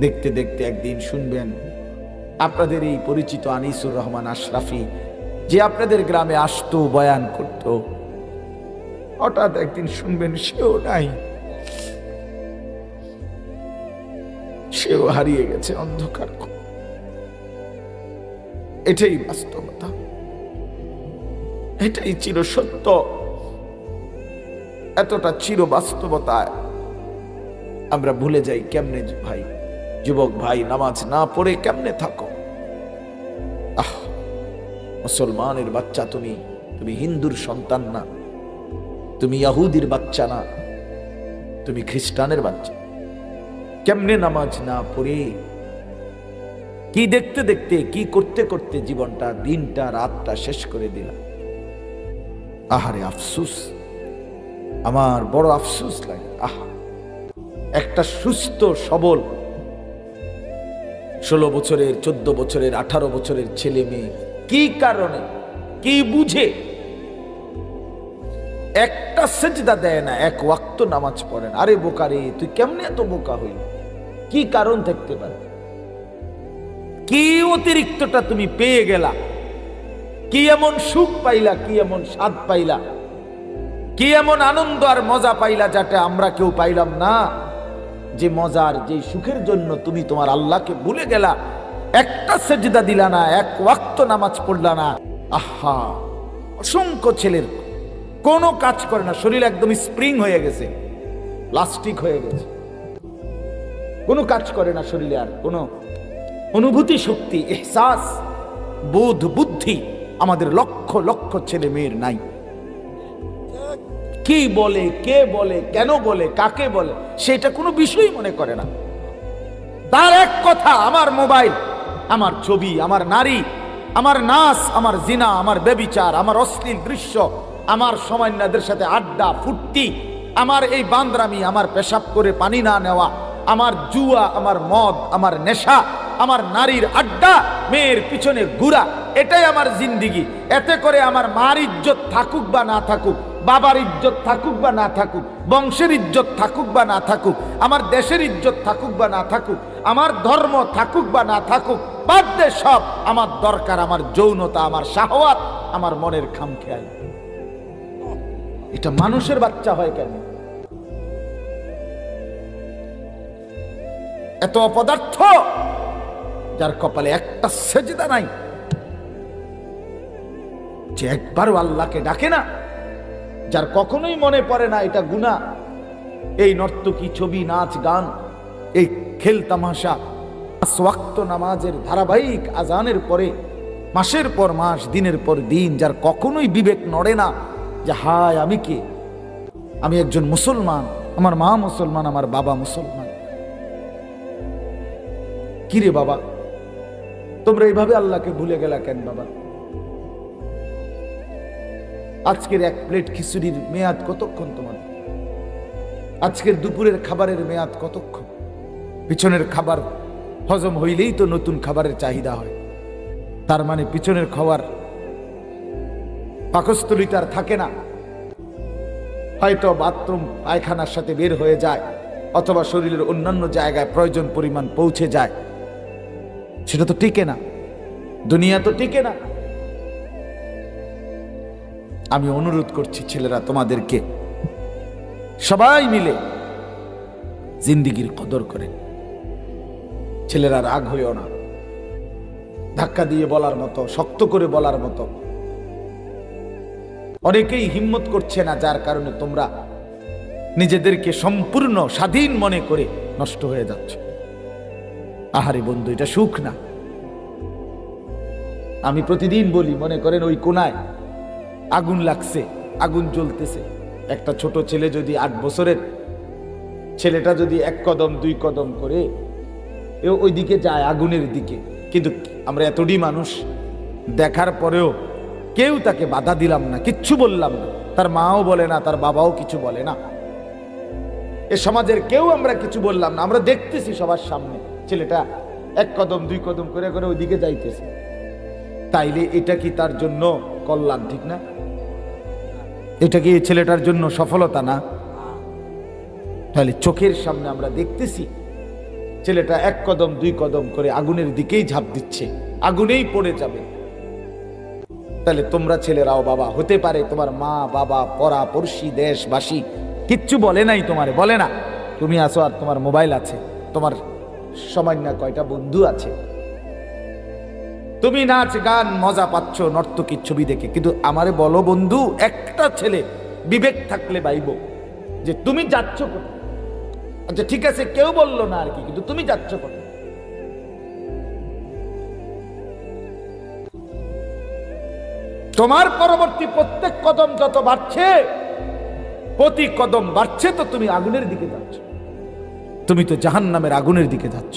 দেখতে দেখতে একদিন শুনবেন, আপনাদের এই পরিচিত আনিসুর রহমান আশরাফি যে আপনাদের গ্রামে আসতো, বয়ান করত। হঠাৎ একদিন শুনবেন, সেও নাই। সেও হারিয়ে গেছে অন্ধকার এটাই বাস্তবতা। এটাই চির সত্য। এতটা চির বাস্তবতায় আমরা ভুলে যাই কেমনে ভাই। যুবক ভাই, নামাজ না পড়ে কেমনে থাকো? আহ, মুসলমানের বাচ্চা তুমি তুমি হিন্দুর সন্তান না। তুমি ইয়াহুদির বাচ্চা না। তুমি খ্রিস্টানের বাচ্চা। কেমনে নামাজ না পড়ে? কি দেখতে দেখতে, কি করতে করতে জীবনটা, দিনটা, রাতটা শেষ করে দিলাম। আহারে আফসুস, আমার বড় আফসুস লাগে। আহ, একটা সুস্থ, সবল ষোলো বছরের, চোদ্দ বছরের, আঠারো বছরের ছেলে মেয়ে। কি কারণে? কি বুঝে? একটা সেজদা দেয় না, এক ওয়াক্ত নামাজ পড়েন আরে বোকা রে, তুই কেমনে এত বোকা হইল কি কারণ থাকতে পারে? কি অতিরিক্তটা তুমি পেয়ে গেলা? কি এমন সুখ পাইলা, কি এমন স্বাদ পাইলা? কি এমন আনন্দ আর মজা পাইলা, যাতে আমরা কেউ পাইলাম না? যে মজার, যে সুখের জন্য তুমি তোমার আল্লাহকে ভুলে গেলা, একটা সেজদা দিলা না, এক ওয়াক্ত নামাজ পড়লা না। আহা, অসংখ্য ছেলের কোনো কাজ করে না, শরীর একদম স্প্রিং হয়ে গেছে, প্লাস্টিক হয়ে গেছে। কোনো কাজ করে না শরীরে আর, কোনো অনুভূতি শক্তি, এহসাস, বোধ, বুদ্ধি আমাদের লক্ষ লক্ষ ছেলে মেয়ের নাই। কি বলে, কে বলে, কেন বলে, কাকে বলে, সেটা কোনো বিষয়ই মনে করে না। তার এক কথা, আমার মোবাইল, আমার ছবি, আমার নারী, আমার নাচ, আমার জিনা, আমার বেবিচার আমার অশ্লীল দৃশ্য, আমার সমান্যাদের সাথে আড্ডা, ফুর্তি, আমার এই বান্দরামি, আমার পেশাব করে পানি না নেওয়া, আমার জুয়া, আমার মদ, আমার নেশা, আমার নারীর আড্ডা, মেয়ের পিছনে ঘুরা, এটাই আমার জিন্দিগি। এতে করে আমার মার ইজ্জত থাকুক বা না থাকুক বাবার ইজ্জত থাকুক বা না থাকুক, বংশের ইজ্জত থাকুক বা না থাকুক, আমার দেশের ইজ্জত থাকুক বা না থাকুক, আমার ধর্ম থাকুক বা না থাকুক, বাদ দে সব আমার দরকার, আমার যৌনতা, আমার শাহওয়াত, আমার মনের খাম খেয়াল এটা মানুষের বাচ্চা হয় কেন? এত অপদার্থ যার কপালে একটা সেজদা নাই, যে একবারও আল্লাহকে ডাকে না। যার কখনোই মনে পড়ে না এটা গুণা এই নর্তকী ছবি, নাচ, গান, এই খেল তামাশা সোয়াক্ত নামাজের ধারাবাহিক আজানের পরে, মাসের পর মাস, দিনের পর দিন, যার কখনোই বিবেক নড়ে না যে, হায়, আমি কে? আমি একজন মুসলমান, আমার মা মুসলমান, আমার বাবা মুসলমান। কিরে বাবা, তোমরা এইভাবে আল্লাহকে ভুলে গেলা কেন বাবা? আজকের এক প্লেট খিচুড়ির মেয়াদ কতক্ষণ তোমার আজকের দুপুরের খাবারের মেয়াদ কতক্ষণ? পিছনের খাবার হজম হইলেই তো নতুন খাবারের চাহিদা হয়। তার মানে পিছনের খাবার পাকস্থলিতে আর থাকে না। হয়তো বাথরুম, পায়খানার সাথে বের হয়ে যায়, অথবা শরীরের অন্যান্য জায়গায় প্রয়োজন পরিমাণ পৌঁছে যায়। সেটা তো টিকে না। দুনিয়া তো টিকে না। আমি অনুরোধ করছি ছেলেরা, তোমাদেরকে সবাই মিলে জিন্দিগির কদর করে ছেলেরা রাগ হইও না। ধাক্কা দিয়ে বলার মতো, শক্ত করে বলার মতো। অনেকেই হিম্মত করছে না, যার কারণে তোমরা নিজেদেরকে সম্পূর্ণ স্বাধীন মনে করে নষ্ট হয়ে যাচ্ছে। আহারে বন্ধু, এটা সুখ না। আমি প্রতিদিন বলি, মনে করেন ওই কোনায় আগুন লাগছে, আগুন জ্বলতেছে। একটা ছোট ছেলে যদি আট বছরের, ছেলেটা যদি এক কদম, দুই কদম করে এ ওই দিকে যায় আগুনের দিকে। কিন্তু আমরা এতটি মানুষ, দেখার পরেও কেউ তাকে বাধা দিলাম না, কিচ্ছু বললাম না। তার মাও বলে না, তার বাবাও কিছু বলে না। এ সমাজের কেউ আমরা কিছু বললাম না, আমরা দেখতেছি সবার সামনে। ছেলেটা এক কদম, দুই কদম করে করে ওইদিকে যাইতেছে। তাইলে এটা কি তার জন্য কল্যাণ, ঠিক না? এটা কি ছেলেটার জন্য সফলতা না? তাহলে চোখের সামনে আমরা দেখতেছি, ছেলেটা এক কদম, দুই কদম করে আগুনের দিকেই ঝাঁপ দিচ্ছে, আগুনেই পড়ে যাবে। তাহলে তোমরা ছেলেরাও বাবা, হতে পারে তোমার মা, বাবা পড়া পড়শি, দেশবাসী, কিচ্ছু বলে নাই তোমারে, বলে না। তুমি আসো আর তোমার মোবাইল আছে, তোমার সময় না কয়টা বন্ধু আছে তুমি নাচ, গান, মজা পাচ্ছ নর্তকীর ছবি দেখে। কিন্তু আমারে বলো বন্ধু, একটা ছেলে বিবেক থাকলে বাইব। যে তুমি যাচ্ছ কোথায়? আচ্ছা ঠিক আছে, কেউ বলল না আর কি, কিন্তু তুমি যাচ্ছ কোথায়? তোমার পরবর্তী প্রত্যেক কদম যত বাড়ছে, প্রতি কদম বাড়ছে তো তুমি আগুনের দিকে যাচ্ছ। তুমি তো জাহান্নামের আগুনের দিকে যাচ্ছ।